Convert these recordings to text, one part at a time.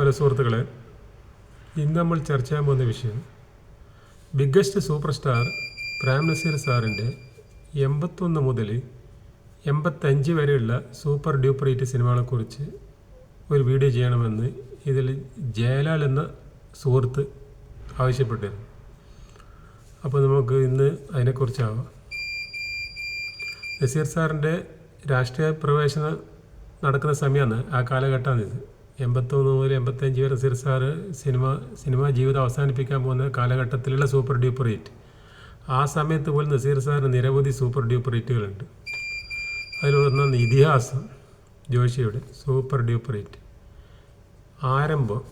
Hello സുഹൃത്തുക്കളെ ഇന്ന് നമ്മൾ ചർച്ച ചെയ്യാൻ പോകുന്ന വിഷയം biggest super star Prem Nazir സാറിന്റെ എൺപത്തൊന്ന് മുതൽ എൺപത്തഞ്ച് വരെയുള്ള സൂപ്പർ ഡ്യൂപ്പർ ഹിറ്റ് സിനിമകളെക്കുറിച്ച് ഒരു വീഡിയോ ചെയ്യണമെന്ന് ഇതിൽ ജയലാൽ എന്ന സുഹൃത്ത് ആവശ്യപ്പെട്ടിരുന്നു. അപ്പോൾ നമുക്ക് ഇന്ന് അതിനെക്കുറിച്ചാവാം. നസീർ സാറിന്റെ രാഷ്ട്രീയ പ്രവേശനം നടക്കുന്ന സമയമാണ് ആ കാലഘട്ടമാണ് ഇത് എൺപത്തൊന്ന് മുതൽ എൺപത്തഞ്ച് വരെ സിർസാർ സിനിമ സിനിമാ ജീവിതം അവസാനിപ്പിക്കാൻ പോകുന്ന കാലഘട്ടത്തിലുള്ള സൂപ്പർ ഡ്യൂപ്പർ ഹിറ്റ്. ആ സമയത്ത് പോലും നസീർ സാറിന് നിരവധി സൂപ്പർ ഡ്യൂപ്പർ ഹിറ്റുകളുണ്ട്. അതിലൊന്നാണ് ഇതിഹാസം ജോഷിയുടെ സൂപ്പർ ഡ്യൂപ്പർ ഹിറ്റ്. ആരംഭം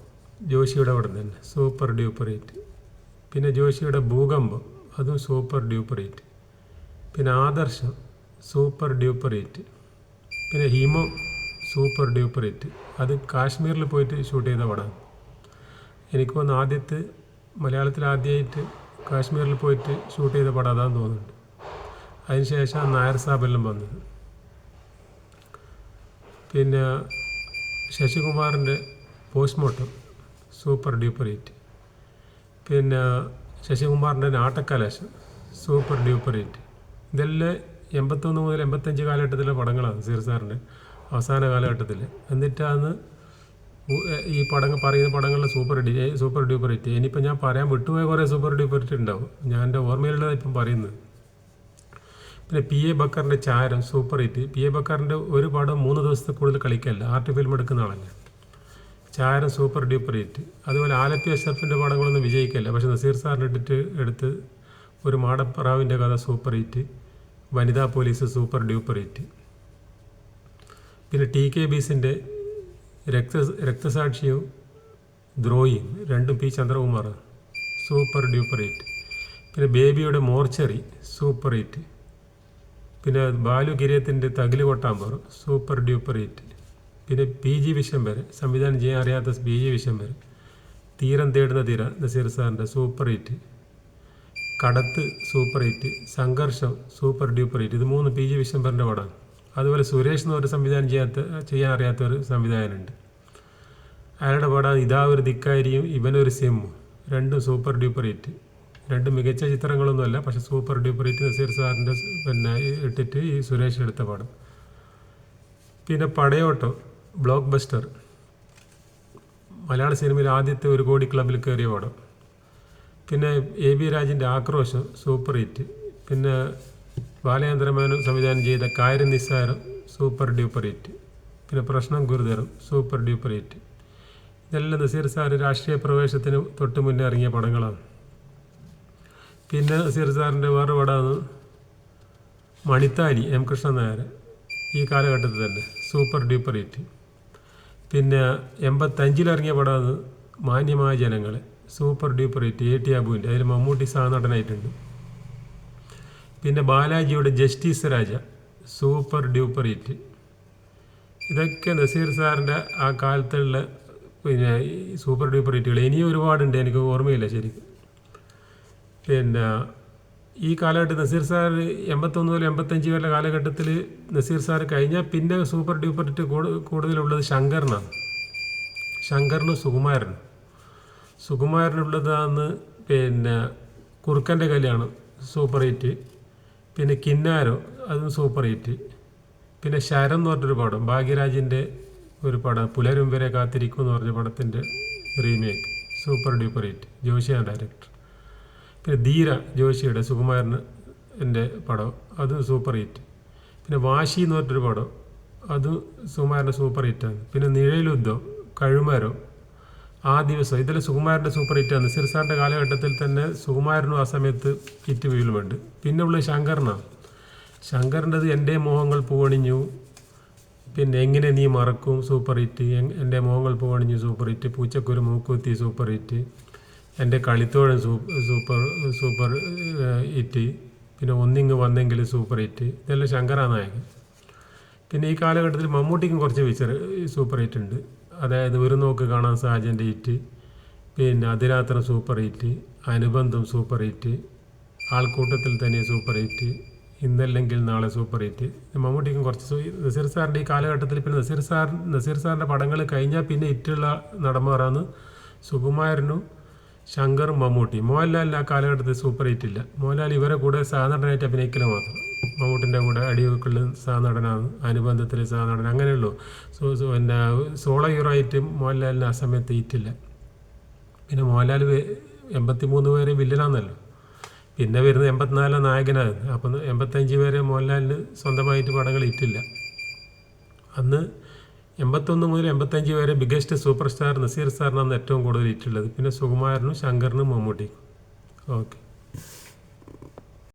ജോഷിയുടെ അവിടെ തന്നെ സൂപ്പർ ഡ്യൂപ്പർ ഹിറ്റ്. പിന്നെ ജോഷിയുടെ ഭൂകമ്പം അതും സൂപ്പർ ഡ്യൂപ്പർ ഹിറ്റ്. പിന്നെ ആദർശം സൂപ്പർ ഡ്യൂപ്പർ ഹിറ്റ്. പിന്നെ ഹിമോ സൂപ്പർ ഡ്യൂപ്പർ ഹിറ്റ്. അത് കാശ്മീരിൽ പോയിട്ട് ഷൂട്ട് ചെയ്ത പടമാണ് എനിക്ക് തോന്നുന്നു ആദ്യത്തെ മലയാളത്തിൽ ആദ്യമായിട്ട് കാശ്മീരിൽ പോയിട്ട് ഷൂട്ട് ചെയ്ത പടം അതാന്ന് തോന്നുന്നുണ്ട്. അതിനുശേഷം നായർ സാബെല്ലാം വന്നത്. പിന്നെ ശശികുമാറിന്റെ പോസ്റ്റ്മോർട്ടം സൂപ്പർ ഡ്യൂപ്പർ ഹിറ്റ്. പിന്നെ ശശികുമാറിന്റെ നാട്ടക്കലാശം സൂപ്പർ ഡ്യൂപ്പർ ഹിറ്റ്. ഇതെല്ലാം എൺപത്തൊന്ന് മുതൽ എൺപത്തഞ്ച് കാലഘട്ടത്തിലെ പടങ്ങളാണ് സീർ സാറിന്റെ. അവസാന കാലഘട്ടത്തിൽ എന്നിട്ടാണ് അന്ന് ഈ പടങ്ങൾ പറയുന്ന പടങ്ങളിലെ super d super duper hit ഇനിയിപ്പോൾ ഞാൻ പറയാൻ വിട്ടുപോയ കുറേ സൂപ്പർ ഡ്യൂപ്പർ ഹിറ്റ് ഉണ്ടാവും. ഞാൻ എന്റെ ഓർമ്മയിലുള്ളത് ഇപ്പം പറയുന്നത്. പിന്നെ പി എ ബക്കറിന്റെ ചാരം സൂപ്പർ ഹിറ്റ്. പി എ ബക്കറിന്റെ ഒരു പടം മൂന്ന് ദിവസത്തെ കൂടുതൽ കളിക്കല്ല. ആർട്ട് ഫിലിം എടുക്കുന്ന ആളല്ല. ചാരം സൂപ്പർ ഡ്യൂപ്പർ ഹിറ്റ്. അതുപോലെ ആലപ്പി അഷറഫിന്റെ പടങ്ങളൊന്നും വിജയിക്കല്ല. പക്ഷേ നസീർ സാറിന് ഇട്ടിട്ട് എടുത്ത് ഒരു മാടപ്പറാവിന്റെ കഥ സൂപ്പർ ഹിറ്റ്. വനിതാ പോലീസ് സൂപ്പർ ഡ്യൂപ്പർ ഹിറ്റ്. പിന്നെ ടി കെ ബീസിന്റെ രക്ത രക്തസാക്ഷിയും ദ്രോയിയും രണ്ടും P Chandrakumar. Super duper hit. പിന്നെ ബേബിയുടെ മോർച്ചറി സൂപ്പർ ഹിറ്റ്. പിന്നെ ബാലു കിരിയത്തിന്റെ തകിൽ കൊട്ടാമ്പർ സൂപ്പർ ഡ്യൂപ്പർ ഹിറ്റ്. പിന്നെ പി ജി വിശ്വംഭർ സംവിധാനം ചെയ്യാൻ അറിയാത്ത പി ജി വിശ്വംഭർ തീരം തേടുന്ന തീര നസീർ സാറിന്റെ സൂപ്പർ ഹിറ്റ്. കടത്ത് സൂപ്പർ ഹിറ്റ്. സംഘർഷം സൂപ്പർ ഡ്യൂപ്പർ ഹിറ്റ്. ഇത് മൂന്ന് പി ജി വിശ്വംഭറിന്റെ പടമാണ് അതുപോലെ സുരേഷ് എന്ന് ഒരു സംവിധാനം ചെയ്യാത്ത ചെയ്യാൻ അറിയാത്ത ഒരു സംവിധായകനുണ്ട്. അയാളുടെ പടം ഇതാ ഒരു ധിക്കാരിയും ഇവനൊരു സിമ്മും രണ്ടും സൂപ്പർ ഡ്യൂപ്പർ ഹിറ്റ് രണ്ടും മികച്ച ചിത്രങ്ങളൊന്നുമല്ല പക്ഷേ സൂപ്പർ ഡ്യൂപ്പർ ഹിറ്റ് നസീർ സാറിന്റെ പിന്നെ ഇട്ടിട്ട് ഈ സുരേഷ് എടുത്ത പടം. പിന്നെ പടയോട്ടം ബ്ലോക്ക് ബസ്റ്റർ മലയാള സിനിമയിൽ ആദ്യത്തെ ഒരു കോടി ക്ലബിൽ കയറിയ പടം. പിന്നെ എ ബി രാജിന്റെ ആക്രോശം സൂപ്പർ ഹിറ്റ്. പിന്നെ ബാലചന്ദ്രമേനോൻ സംവിധാനം ചെയ്ത കാര്യം നിസ്സാരം സൂപ്പർ ഡ്യൂപ്പർ ഹിറ്റ് പിന്നെ പ്രശ്നം ഗുരുതരം സൂപ്പർ ഡ്യൂപ്പർ ഹിറ്റ് ഇതെല്ലാം നസീർ സാർ രാഷ്ട്രീയ പ്രവേശത്തിന് തൊട്ട് മുന്നേ ഇറങ്ങിയ പടങ്ങളാണ്. പിന്നെ നസീർ സാറിന്റെ വേറെ പടമാണ് മണിത്താലി എം കൃഷ്ണൻ നായർ ഈ കാലഘട്ടത്തിൽ തന്നെ സൂപ്പർ ഡ്യൂപ്പർ ഹിറ്റ് പിന്നെ എൺപത്തഞ്ചിലിറങ്ങിയ പടമാണ് മാന്യമായ ജനങ്ങൾ super duper hit A T അബുവിന്റെ. അതിൽ മമ്മൂട്ടി സഹനടനായിട്ടുണ്ട്. പിന്നെ ബാലാജിയുടെ justice Raja super duper hit. ഇതൊക്കെ നസീർ സാറിന്റെ ആ കാലത്തുള്ള പിന്നെ സൂപ്പർ ഡ്യൂപ്പർ ഹിറ്റുകൾ. ഇനിയും ഒരുപാടുണ്ട് എനിക്ക് ഓർമ്മയില്ല ശരിക്കും. പിന്നെ ഈ കാലഘട്ടം നസീർ സാർ എൺപത്തൊന്ന് മുതൽ എൺപത്തഞ്ച് വരെ കാലഘട്ടത്തിൽ നസീർ സാർ കഴിഞ്ഞാൽ പിന്നെ സൂപ്പർ ഡ്യൂപ്പർ ഹിറ്റ് കൂടു- കൂടുതലുള്ളത് ശങ്കറിനാണ്. ശങ്കറിനും സുകുമാരനും. സുകുമാരനുള്ളതാണ് പിന്നെ കുറുക്കന്റെ കല്യാണം സൂപ്പർ ഹിറ്റ്. പിന്നെ കിന്നാരോ അതും സൂപ്പർ ഹിറ്റ് പിന്നെ ശരം എന്ന് പറഞ്ഞൊരു പടം ഭാഗ്യരാജിന്റെ ഒരു പടം പുലരും വരെ കാത്തിരിക്കും എന്ന് പറഞ്ഞ പടത്തിന്റെ റീമേക്ക് സൂപ്പർ ഡ്യൂപ്പർ ഹിറ്റ് ജോഷിയാണ് ഡയറക്ടർ പിന്നെ ധീര ജോഷിയുടെ സുകുമാരന് എന്റെ പടം അതും സൂപ്പർ ഹിറ്റ് പിന്നെ വാശി എന്ന് പറഞ്ഞൊരു പടം അതും സുകുമാരന്റെ സൂപ്പർ ഹിറ്റാണ് പിന്നെ നിഴലുദ്ധം കഴുമരം ആ ദിവസം ഇതിൽ സുകുമാരന്റെ സൂപ്പർ ഹിറ്റാണ് നസീർ സാറിന്റെ കാലഘട്ടത്തിൽ തന്നെ സുകുമാരനും ആ സമയത്ത് ഹിറ്റ് വീലുമുണ്ട് പിന്നെ ഉള്ളത് ശങ്കറിനാണ് ശങ്കറിന്റെത് എന്റെ മോഹങ്ങൾ പൂവണിഞ്ഞു പിന്നെ എങ്ങനെ നീ മറക്കും സൂപ്പർ ഹിറ്റ് എൻ- എന്റെ മോഹങ്ങൾ പൂവണിഞ്ഞു സൂപ്പർ ഹിറ്റ് പൂച്ചക്കൊരു മൂക്കുത്തി സൂപ്പർ ഹിറ്റ് എന്റെ കളിത്തോഴൻ സൂപ്പർ സൂപ്പർ ഹിറ്റ് പിന്നെ ഒന്നിങ്ങ് വന്നെങ്കിൽ സൂപ്പർ ഹിറ്റ് ഇതെല്ലാം ശങ്കറാണ് നായകൻ. പിന്നെ ഈ കാലഘട്ടത്തിൽ മമ്മൂട്ടിക്കും കുറച്ച് ഫീച്ചർ സൂപ്പർ ഹിറ്റ് ഉണ്ട്. അതായത് ഒരു നോക്ക് കാണാൻ സാജന്റെ ഹിറ്റ് പിന്നെ അതിരാത്രം സൂപ്പർ ഹിറ്റ് അനുബന്ധം സൂപ്പർ ഹിറ്റ് ആൾക്കൂട്ടത്തിൽ തന്നെ സൂപ്പർ ഹിറ്റ് ഇന്നല്ലെങ്കിൽ നാളെ സൂപ്പർ ഹിറ്റ് മമ്മൂട്ടിക്കും കുറച്ച് നസീർ സാറിന്റെ ഈ കാലഘട്ടത്തിൽ പിന്നെ നസീർ സാർ നസീർ സാറിന്റെ പടങ്ങൾ കഴിഞ്ഞാൽ പിന്നെ ഹിറ്റുള്ള നടന്മാരാണ് സുകുമാരനും ശങ്കറും മമ്മൂട്ടി മോഹൻലാലിന്റെ ആ കാലഘട്ടത്തിൽ സൂപ്പർ ഹിറ്റ് ഇല്ല മോഹൻലാൽ ഇവരെ കൂടെ സാധാരണയായിട്ട് അഭിനയിക്കൽ മാത്രം. മമ്മൂട്ടിന്റെ കൂടെ അടിയൊക്കെയുള്ള സഹനടനാണ് അനുബന്ധത്തിൽ സഹനടൻ അങ്ങനെയുള്ളൂ. സോ സോ പിന്നെ സോളോ ഹീറോ ആയിട്ട് മോഹൻലാലിന് ആ സമയത്ത് ഈറ്റില്ല പിന്നെ മോഹൻലാൽ എൺപത്തി മൂന്ന് പേരെ വില്ലനാന്നല്ലോ. പിന്നെ വരുന്ന എൺപത്തിനാലാം നായകനാണ് അപ്പം എൺപത്തഞ്ച് പേരെ മോഹൻലാലിന് സ്വന്തമായിട്ട് പടങ്ങൾ ഈറ്റില്ല അന്ന് എൺപത്തൊന്ന് മുതൽ എൺപത്തഞ്ച് വരെ ബിഗസ്റ്റ് സൂപ്പർ സ്റ്റാർ നസീർ സാറിനാണ് ഏറ്റവും കൂടുതൽ ഈറ്റുള്ളത് പിന്നെ സുകുമാരനും ശങ്കറിനും മമ്മൂട്ടിക്കും. ഓക്കെ.